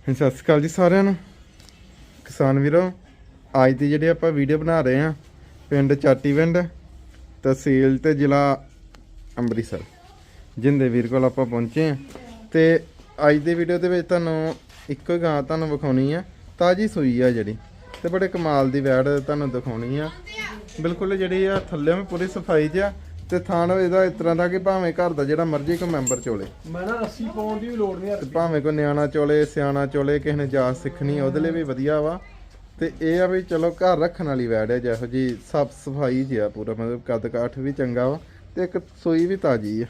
ਸਤਿ ਸ਼੍ਰੀ ਅਕਾਲ ਜੀ ਸਾਰਿਆਂ ਨੂੰ। ਕਿਸਾਨ ਵੀਰੋ, ਅੱਜ ਦੀ ਜਿਹੜੀ ਆਪਾਂ ਵੀਡੀਓ ਬਣਾ ਰਹੇ ਹਾਂ, ਪਿੰਡ ਚਾਟੀਵਿੰਡ ਤਹਿਸੀਲ ਤੇ ਜ਼ਿਲ੍ਹਾ ਅੰਮ੍ਰਿਤਸਰ, ਜਿੰਦੇ ਵੀਰ ਕੋਲ ਆਪਾਂ ਪਹੁੰਚੇ ਹਾਂ। ਤੇ ਅੱਜ ਦੀ ਵੀਡੀਓ ਦੇ ਵਿੱਚ ਤੁਹਾਨੂੰ ਇੱਕੋ ਹੀ ਗਾਂ ਤੁਹਾਨੂੰ ਵਿਖਾਉਣੀ ਆ, ਤਾਜੀ ਸੂਈ ਆ ਜਿਹੜੀ, ਤੇ ਬੜੇ ਕਮਾਲ ਦੀ ਵੈੜ ਤੁਹਾਨੂੰ ਦਿਖਾਉਣੀ ਆ। ਬਿਲਕੁਲ ਜਿਹੜੀ ਆ, ਥੱਲੇ ਵੀ ਪੂਰੀ ਸਫ਼ਾਈ 'ਚ ਆ ਤੇ ਥਾਣ ਇਹਦਾ ਇਸ ਤਰ੍ਹਾਂ ਦਾ ਕਿ ਭਾਵੇਂ ਘਰ ਦਾ ਜਿਹੜਾ ਮਰਜ਼ੀ ਕੋਈ ਮੈਂਬਰ ਚੋਲੇ। ਮੈਂ ਨਾ ਰੱਸੀ ਪਾਉਣ ਦੀ ਵੀ ਲੋੜ ਨਹੀਂ ਤੇ ਭਾਵੇਂ ਕੋਈ ਨਿਆਣਾ ਚੋਲੇ ਸਿਆਣਾ ਚੋਲੇ ਕਿਸੇ ਨੇ ਜਾਚ ਸਿੱਖਣੀ ਉਹਦੇ ਲਈ ਵੀ ਵਧੀਆ ਵਾ। ਤੇ ਇਹ ਆ ਵੀ ਚਲੋ ਘਰ ਰੱਖਣ ਵਾਲੀ ਵੈੜ ਹੈ ਜਿਹੋ ਜੀ ਸਾਫ਼ ਸਫ਼ਾਈ ਜੀ ਆ ਪੂਰਾ ਮਤਲਬ ਕੱਦ ਕਾਠ ਵੀ ਚੰਗਾ ਵਾ ਤੇ ਇੱਕ ਸੂਈ ਵੀ ਤਾਜੀ ਆ।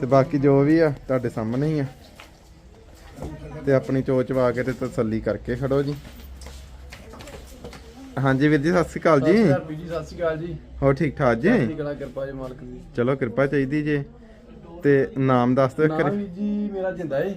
ਤੇ ਬਾਕੀ ਜੋ ਵੀ ਆ ਤੁਹਾਡੇ ਸਾਹਮਣੇ ਹੀ ਆ। ਤੇ ਆਪਣੀ ਚੋਚ ਵਾ ਕੇ ਤੇ ਤਸੱਲੀ ਕਰਕੇ ਖੜੋ ਜੀ। ਹਾਂਜੀ ਵੀਰ ਜੀ ਸਤਿ ਸ਼੍ਰੀ ਅਕਾਲ ਜੀ। ਸਤਿ ਸ਼੍ਰੀ ਅਕਾਲ ਜੀ ਹੋਰ ਠੀਕ ਠਾਕ ਜੀ? ਚੜ੍ਹਦੀ ਕਲਾ ਕਿਰਪਾ ਜੀ ਮਾਲਕ ਦੀ। ਚਲੋ ਕਿਰਪਾ ਚਾਹੀਦੀ ਜੀ। ਤੇ ਨਾਮ ਦੱਸ ਦਿਓ ਨਾਮ ਜੀ ਮੇਰਾ ਜਿੰਦਾ ਏ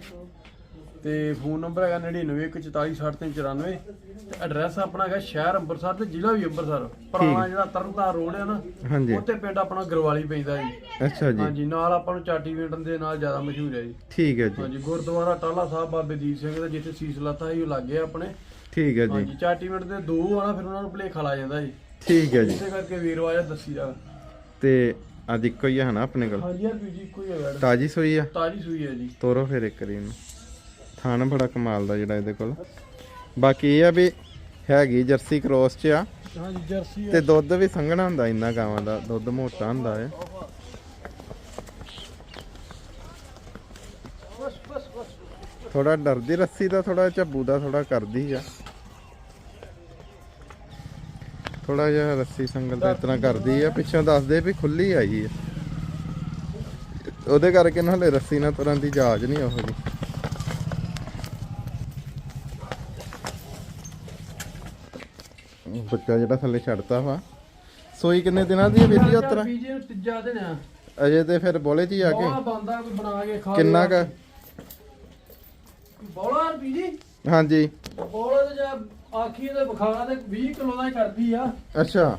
ਤੇ ਫੋਨ ਨੰਬਰ ਹੈਗਾ 9914466394 ਤੇ ਐਡਰੈਸ ਆਪਣਾ ਹੈਗਾ ਸ਼ਹਿਰ ਅੰਮ੍ਰਿਤਸਰ ਤੇ ਜ਼ਿਲ੍ਹਾ ਵੀ ਅੰਮ੍ਰਿਤਸਰ। ਪੁਰਾਣਾ ਜਿਹੜਾ ਤਰਨਤਾਰਨ ਰੋਡ ਹੈ ਨਾ ਉੱਥੇ ਪਿੰਡ ਆਪਣਾ ਗਰਵਾਲੀ ਪੈਂਦਾ ਜੀ। ਅੱਛਾ ਜੀ। ਹਾਂਜੀ ਨਾਲ ਆਪਾਂ ਨੂੰ ਚਾਟੀ ਵੇਟਨ ਦੇ ਨਾਲ ਜ਼ਿਆਦਾ ਮਸ਼ਹੂਰ ਹੈ ਜੀ। ਠੀਕ ਹੈ ਜੀ। ਹਾਂਜੀ ਗੁਰਦੁਆਰਾ ਟਾਲਾ ਸਾਹਿਬ ਬਾਬੇ ਦੀਪ ਸਿੰਘ ਦਾ ਜਿੱਥੇ ਸੀਸ ਲੱਤਾ ਸੀ ਉਹ ਲੱਗੇ ਆਪਣੇ। ਠੀਕ ਹੈ ਜੀ। ਹਾਂਜੀ ਚਾਟੀ ਵੇਟ ਦੇ ਦੋ ਆ ਨਾ ਫਿਰ ਉਹਨਾਂ ਨੂੰ ਭਲੇਖਾ ਲਾ ਜਾਂਦਾ ਜੀ। ਠੀਕ ਹੈ ਜੀ। ਇਸੇ ਕਰਕੇ ਵੀਰਵਾਜਾ ਦੱਸੀ ਜਾ। ਤੇ ਅੱਜ ਇੱਕੋ ਹੀ ਆ ਹਨਾ ਆਪਣੇ ਕੋਲ? ਹਾਂਜੀ ਯਾਰ ਜੀ ਕੋਈ ਹੈ ਵੈੜ ਤਾਜੀ ਸੂਈ ਆ? ਤਾਜੀ ਸੂਈ ਹੈ ਜੀ। ਤੋਰੋ ਫਿਰ ਇੱਕ ਵਾਰੀ ਇਹਨੂੰ। ਥਾਣਾ ਬੜਾ ਕਮਾਲ ਦਾ ਜਿਹੜਾ ਇਹਦੇ ਕੋਲ। ਬਾਕੀ ਇਹ ਆ ਵੀ ਹੈਗੀ ਜਰਸੀ ਕ੍ਰੋਸ ਚ ਆ। ਹਾਂਜੀ ਜਰਸੀ ਤੇ ਦੁੱਧ ਵੀ ਸੰਘਣਾ ਹੁੰਦਾ ਇੰਨਾ ਗਾਵਾਂ ਦਾ। ਦੁੱਧ ਮੋਟਾ ਹੁੰਦਾ ਹੈ ਥੋੜਾ ਡਰਦੀ ਰੱਸੀ ਦਾ ਥੋੜਾ ਝੱਬੂ ਦਾ ਥੋੜਾ ਕਰਦੀ ਆ। ਥੋੜਾ ਜਿਹਾ ਰੱਸੀ ਸੰਗਲ ਦਾ ਇਤਨਾ ਕਰਦੀ ਆ ਪਿੱਛੋਂ ਦੱਸਦੇ ਵੀ ਖੁੱਲੀ ਆਈ ਆ ਉਹਦੇ ਕਰਕੇ ਨਾ ਹਲੇ ਰੱਸੀ ਨਾਲ ਤੁਰਨ ਦੀ ਜਾਜ ਨਹੀਂ ਉਹੋ ਜੀ ਬੱਚਾ ਜਿਹੜਾ ਥੱਲੇ ਛੱਡਤਾ ਵਾ। ਸੋਈ ਕਿੰਨੇ ਦਿਨਾਂ ਦੀ ਜੀ ਉਤਰਾ ਨੂੰ ਤੀਜਾ ਦਿਨ ਆ। ਅਜੇ ਤੇ ਫਿਰ ਬੋਲੇ ਚ ਹੀ ਆ ਬੋਲਾ ਕੇ ਬੰਦਾ ਕੋਈ ਬਣਾ ਕੇ ਖਾ ਕਿੰਨਾ ਕ? ਬੋਲਾ ਪੀਜੀ ਹਾਂਜੀ। ਬੋਲਾ ਤੇ ਜਾਂ ਆਖੀ ਤੇ ਬੁਖਾਰਾ ਤੇ 20 ਕਿਲੋ ਦਾ ਹੀ ਕਰਦੀ ਆ। ਅੱਛਾ।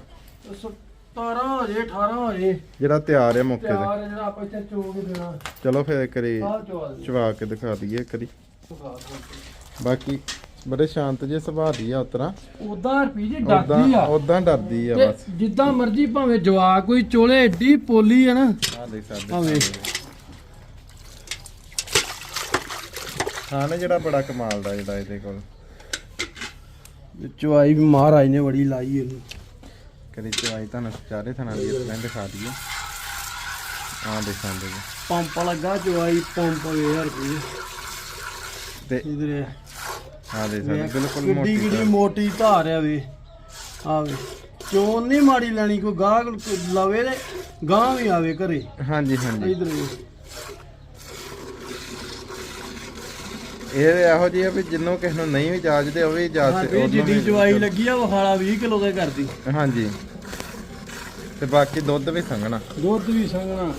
17 ਹੋ ਜੇ 18 ਹੋ ਜੇ ਜਿਹੜਾ ਤਿਆਰ ਹੈ ਮੌਕੇ ਤੇ। ਤਿਆਰ ਹੈ ਜਿਹੜਾ ਆਪਾਂ ਇੱਥੇ ਚੋਗ ਦੇਣਾ। ਚਲੋ ਫਿਰ ਕਰੀ ਆਹ ਚਵਾ ਦੇ ਚਵਾ ਕੇ ਦਿਖਾ ਦਈਏ ਕਰੀ ਬਾਕੀ ਬੜੇ ਸ਼ਾਂਤ ਜੇ ਸੁਭਾਅ ਦੀ ਆ ਉਤਰਾ। ਉਦਾਂ ਪੀਜੀ ਉਦਾਂ ਡਰਦੀ ਆ। ਉਦਾਂ ਡਰਦੀ ਆ ਤੇ ਬਸ। ਜਿੱਦਾਂ ਮਰਜ਼ੀ ਭਾਵੇਂ ਜਵਾ ਕੋਈ ਚੋਲੇ ਏਡੀ ਪੋਲੀ ਆ ਨਾ। ਆ ਦੇਖ ਸਕਦੇ ਭਾਵੇਂ ਹਾਂ ਨਾ ਜਿਹੜਾ ਬੜਾ ਕਮਾਲ ਦਾ ਜਿਹੜਾ ਇਹਦੇ ਕੋਲ। ਚਵਾਈ ਵੀ ਮਹਾਰਾਜ ਨੇ ਬੜੀ ਲਾਈ ਇਹਨੂੰ। ਕਰੀ ਚਵਾਈ ਤੁਹਾਨੂੰ ਚਾਰੇ ਥਾਂ ਦੀ ਇਸ ਤਰ੍ਹਾਂ ਦਿਖਾ ਦਈਏ। ਆ ਦੇਖ ਜੀ। ਪੰਪ ਲੱਗਾ ਚਵਾਈ ਪੰਪ ਵੇਰ ਰੁਪਏ ਤੇ ਇਧਰ ਆ ਦੇਖ ਸਕਦੇ ਬਿਲਕੁਲ ਮੋਟੀ ਕਿੱਡੀ ਮੋਟੀ ਧਾਰ ਆ ਵੇ। ਆ ਵੇ ਚੋਨ ਨਹੀਂ ਮਾੜੀ ਲੈਣੀ ਕੋਈ ਗਾਹ ਲਵੇ ਤੇ ਗਾਂ ਵੀ ਆਵੇ ਘਰੇ। ਹਾਂਜੀ ਹਾਂਜੀ। ਇਧਰ ਇਹ ਇਹੋ ਜਿਹੀ ਆ ਵੀ ਜਿੰਨੂੰ ਕਿਸੇ ਨੂੰ ਨਹੀਂ ਵੀ ਜਾਜਦੇ ਉਹ ਵੀ ਜਾਜ ਹਾਂ ਵੀ ਜਿੱਡੀ ਚਵਾਈ ਲੱਗੀ ਆ ਵਖਾਲਾ 20 ਕਿਲੋ ਦਾ ਕਰਦੀ। ਹਾਂਜੀ। ਤੇ ਬਾਕੀ ਦੁੱਧ ਵੀ ਸੰਘਣਾ। ਦੁੱਧ ਵੀ ਸੰਗਣਾ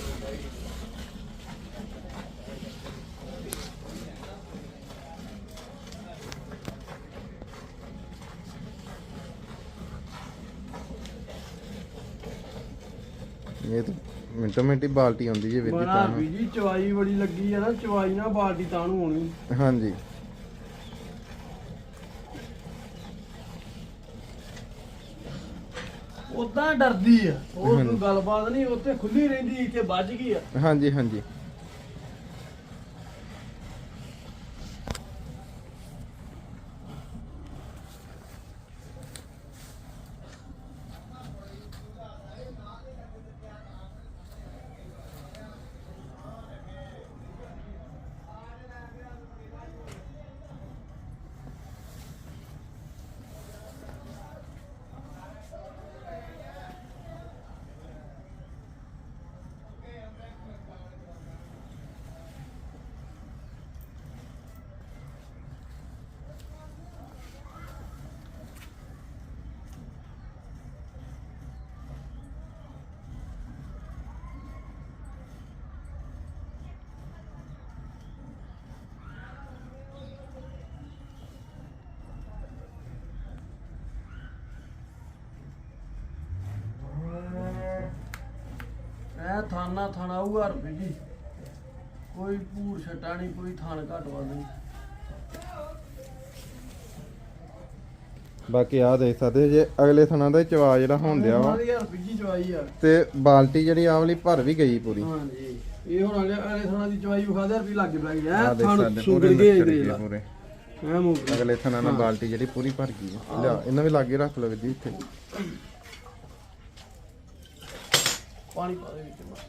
ਇਹ ਤਾਂ ਮਿੰਟੋ ਮਿੰਟੀ ਬਾਲਟੀ ਆਉਂਦੀ ਜੇ ਵੀਰ ਜੀ ਬਣਾ ਤਾਂ ਵੀ ਜੀ ਚਵਾਈ ਬੜੀ ਲੱਗੀ ਆ ਨਾ ਚਵਾਈ ਨਾ ਬਾਲਟੀ ਤਾਂ ਨੂੰ ਹੋਣੀ ਹਾਂਜੀ। ਉਦਾਂ ਡਰਦੀ ਆ ਉਹ ਕੋਈ ਗੱਲਬਾਤ ਨਹੀਂ ਉੱਥੇ ਖੁੱਲੀ ਰਹਿੰਦੀ ਇੱਥੇ ਵੱਜ ਗਈ ਆ। ਹਾਂਜੀ ਹਾਂਜੀ। ਐ ਥਾਨਾ ਥਾਣਾ ਰੁਪਏ ਜੀ। ਕੋਈ ਭੂਰ ਛਟਾ ਨਹੀਂ ਕੋਈ ਥਾਨ ਘਟਵਾ ਨਹੀਂ। ਬਾਕੀ ਆ ਦੇਖ ਸਕਦੇ ਜੇ ਅਗਲੇ ਥਣਾ ਦਾ ਚਵਾ ਜਿਹੜਾ ਹੁੰਦਿਆ ਵਾ। ਯਾਰ ਬੀਜੀ ਚਵਾਈ ਆ। ਤੇ ਬਾਲਟੀ ਜਿਹੜੀ ਆਹ ਵਾਲੀ ਭਰ ਵੀ ਗਈ ਪੂਰੀ। ਹਾਂਜੀ। ਇਹ ਹੁਣ ਅਗਲੇ ਅਗਲੇ ਥਾਣਾ ਦੀ ਚਵਾਈ ਵਿਖਾ ਦੇ ਰੁਪਈ ਲੱਗ ਪੈ ਗਈ। ਆ ਥਾਣ ਸੁਗਰ ਪੂਰੇ ਗਏ ਦੇ ਲਾ ਪੂਰੇ। ਐ ਮੂੰਹ ਅਗਲੇ ਥਣਾ ਨਾਲ ਬਾਲਟੀ ਜਿਹੜੀ ਪੂਰੀ ਭਰ ਗਈ ਆ। ਲਿਆ ਇਹਨਾਂ ਵੀ ਲਾਗੇ ਰੱਖ ਲਓ ਜੀ ਇੱਥੇ। ਪਾਣੀ ਪਾ ਦੇ ਵਿੱਚ ਬਸ।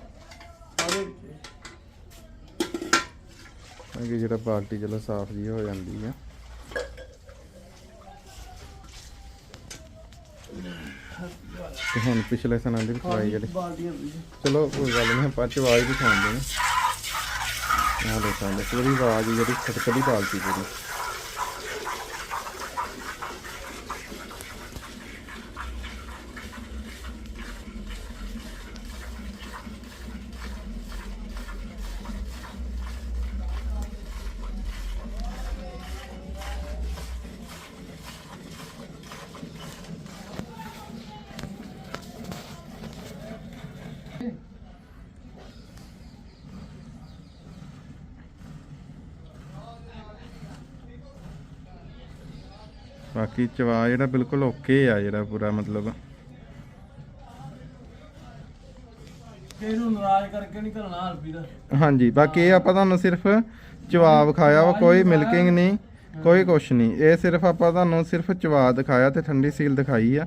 ਪਾ ਦੇ ਵਿੱਚ। ਕਿ ਜਿਹੜਾ ਬਾਲਟੀ ਚਲੋ ਸਾਫ਼ ਜੀ ਹੋ ਜਾਂਦੀ ਆ। ਤੇ ਹੁਣ ਪਿਛਲੇ ਸਨਾਂ ਦੀ ਵੀ ਖਵਾਈ ਜਿਹੜੀ ਬਾਲਟੀਆਂ ਵੀ ਚਲੋ ਕੋਈ ਗੱਲ ਨਹੀਂ ਆਪਾਂ ਚਵਾਈ ਵੀ ਖਾਂਦੇ ਨੇ ਆਹ ਦੇਖ ਸਕਦੇ ਪੂਰੀ ਆਵਾਜ਼ ਜਿਹੜੀ ਖਟਕਦੀ ਬਾਲਟੀ ਪੂਰੀ। ਬਾਕੀ ਚਵਾ ਜਿਹੜਾ ਬਿਲਕੁਲ ਓਕੇ ਆ ਜਿਹੜਾ ਪੂਰਾ ਮਤਲਬ। ਇਹਨੂੰ ਨਾਰਾਜ਼ ਕਰਕੇ ਨਹੀਂ ਕਰਨਾ ਹਲਪੀ ਦਾ। ਹਾਂਜੀ ਬਾਕੀ ਇਹ ਆਪਾਂ ਤੁਹਾਨੂੰ ਸਿਰਫ ਚਵਾ ਵਿਖਾਇਆ ਵਾ ਕੋਈ ਮਿਲਕਿੰਗ ਨਹੀਂ ਕੋਈ ਕੁਛ ਨਹੀਂ। ਇਹ ਸਿਰਫ ਆਪਾਂ ਤੁਹਾਨੂੰ ਸਿਰਫ ਚਵਾ ਦਿਖਾਇਆ ਤੇ ਠੰਡੀ ਸੀਲ ਦਿਖਾਈ ਆ।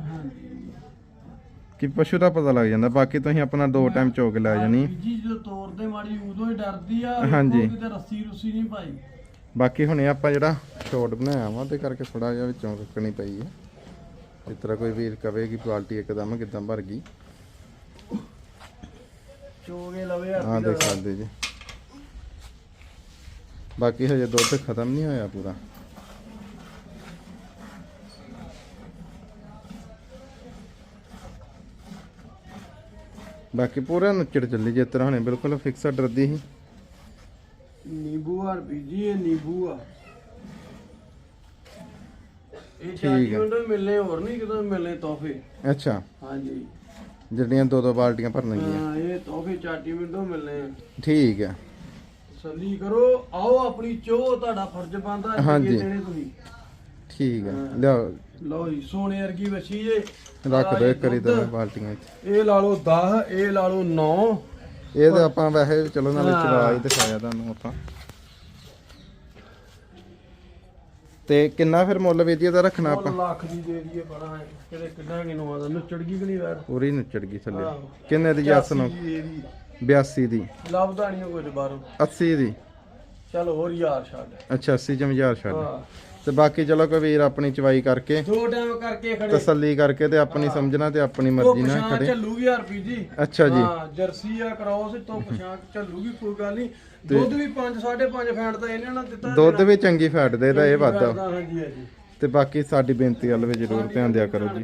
ਕਿ ਪਸ਼ੂ ਦਾ ਪਤਾ ਲੱਗ ਜਾਂਦਾ। ਬਾਕੀ ਤੁਸੀਂ ਆਪਣਾ ਦੋ ਟਾਈਮ ਚੋਕ ਲੈ ਜਾਣੀ। ਬੀਜੀ ਜਦੋਂ ਤੋੜਦੇ ਮਾੜੀ ਉਦੋਂ ਹੀ ਡਰਦੀ ਆ ਹਾਂਜੀ। ਕਿਤੇ ਰੱਸੀ ਰੁੱਸੀ ਨਹੀਂ ਪਾਈ। ਬਾਕੀ ਹੁਣੇ ਆਪਾਂ ਜਿਹੜਾ ਸ਼ੋਟ ਬਣਾਇਆ ਵਾ ਉਹਦੇ ਕਰਕੇ ਥੋੜਾ ਜਿਹਾ ਵਿੱਚੋਂ ਕੱਕਣੀ ਪਈ ਹੈ ਇਸ ਤਰ੍ਹਾਂ ਕੋਈ ਵੀਰ ਕਵੇ ਕਿ ਪਾਲਟੀ ਇੱਕਦਮ ਕਿਦਾਂ ਭਰ ਗਈ। ਚੋਗੇ ਲਵੇ ਹਲਪੀ ਦੇਖ ਸਕਦੇ ਜੀ। ਬਾਕੀ ਹਜੇ ਦੁੱਧ ਖਤਮ ਨਹੀਂ ਹੋਇਆ ਪੂਰਾ। ਬਾਕੀ ਪੂਰਾ ਨੱਚੜ ਚੱਲੀ ਜਿਸ ਤਰ੍ਹਾਂ ਹੁਣੇ ਬਿਲਕੁਲ ਫਿਕਸ ਡਰਦੀ ਸੀ। ਨੀਂਬੂ ਆ ਬੀਜੀ ਇਹ ਨੀਂਬੂ ਆ। ਇਹ ਚਾਟੀ ਆ। ਮਿਲਨੇ ਹੋਰ ਨਹੀਂ ਕਿਤੇ ਮਿਲਨੇ ਤੋਹਫੇ। ਅੱਛਾ। ਹਾਂਜੀ। ਜਿਹੜੀਆਂ ਦੋ ਦੋ ਬਾਲਟੀਆਂ ਭਰਨਗੀਆਂ ਹਾਂ ਇਹ ਤੋਹਫੇ ਚਾਟੀ ਮਿੰਟੋਂ ਮਿਲਨੇ ਆ। ਠੀਕ ਹੈ ਤਸੱਲੀ ਕਰੋ ਆਓ ਆਪਣੀ ਚੋ ਤੁਹਾਡਾ ਫਰਜ਼ ਬਣਦਾ ਹਾਂਜੀ। ਦੇਣੇ ਤੁਸੀਂ। ਠੀਕ ਹੈ। ਲਿਆਓ। ਲਓ ਜੀ ਸੋਨੇ ਵਰਗੀ ਵੱਛੀ ਜੇ। ਰੱਖ ਦੋ ਇੱਕ ਵਾਰੀ। ਦੋਵੇਂ ਬਾਲਟੀਆਂ ਵਿੱਚ। ਇਹ ਲਾ ਲਓ 10 ਇਹ ਲਾ ਲਓ 9 ਇਹ ਤਾਂ ਆਪਾਂ ਵੈਸੇ ਚਲੋ ਨਾਲੇ। ਚਵਾ ਹੀ ਦਿਖਾਇਆ ਤੁਹਾਨੂੰ ਆਪਾਂ। ਤੇ ਕਿੰਨਾ ਫਿਰ ਮੁੱਲ ਵੀ ਇਹਦਾ ਰੱਖਣਾ ਆਪਾਂ? ਲੱਖ ਦੀ ਦੇ ਦਈਏ ਬੜਾ ਹੈ। ਕਿਤੇ ਕਿੰਨਾ ਕਿਨੋਂ ਆਦਾ ਨੁੱਚੜ ਗਈ ਕਿ ਨਹੀਂ ਵੈਰ ਪੂਰੀ ਨੱਚੜ ਗਈ ਥੱਲੇ। ਆਹੋ। ਕਿੰਨੇ ਦੀ ਜੱਸ ਨੂੰ? 85 ਦੀ ਦੇ ਦੀ 82 ਦੀ। ਲੱਭਦਾ ਨਹੀਂ ਕੁਝ ਬਾਹਰੋਂ। 80 ਦੀ। ਚਲ ਹੋਰ ਯਾਰ ਛੱਡ। ਅੱਛਾ 80 ਚ ਹਜ਼ਾਰ ਛੱਡ। ਹਾਂ। ਤੇ ਬਾਕੀ ਚਲੋ ਕੋਈ ਵੀਰ ਆਪਣੀ ਚਵਾਈ ਕਰਕੇ ਦੋ ਟਾਈਮ ਕਰਕੇ ਖੜੇ। ਤਸੱਲੀ ਕਰਕੇ ਤੇ ਆਪਣੀ ਸਮਝਣਾ ਤੇ ਆਪਣੀ ਮਰਜ਼ੀ ਨਾਲ ਪਛਾਣ ਖੜੇ। ਚੱਲੂਗੀ ਯਾਰ ਪੀ ਜੀ। ਅੱਛਾ ਜੀ। ਹਾਂ ਜਰਸੀ ਆ ਕ੍ਰੋਸ ਤੋਂ ਪਛਾਣ ਚੱਲੂਗੀ ਕੋਈ ਗੱਲ ਨਹੀਂ। ਦੁੱਧ ਵੀ 5 5.5 ਫੈਂਟ ਤਾਂ ਇਹਨੇ ਨਾਲ ਦਿੱਤਾ ਦੁੱਧ ਵੀ ਚੰਗੀ ਫੈਟ ਦੇ ਦਾ ਇਹ ਵਾਧਾ। ਹਾਂਜੀ ਹਾਂਜੀ। ਤੇ ਬਾਕੀ ਸਾਡੀ ਬੇਨਤੀ ਵੱਲ ਵੀ ਜ਼ਰੂਰ ਧਿਆਨ ਦਿਆ ਕਰੋ ਜੀ।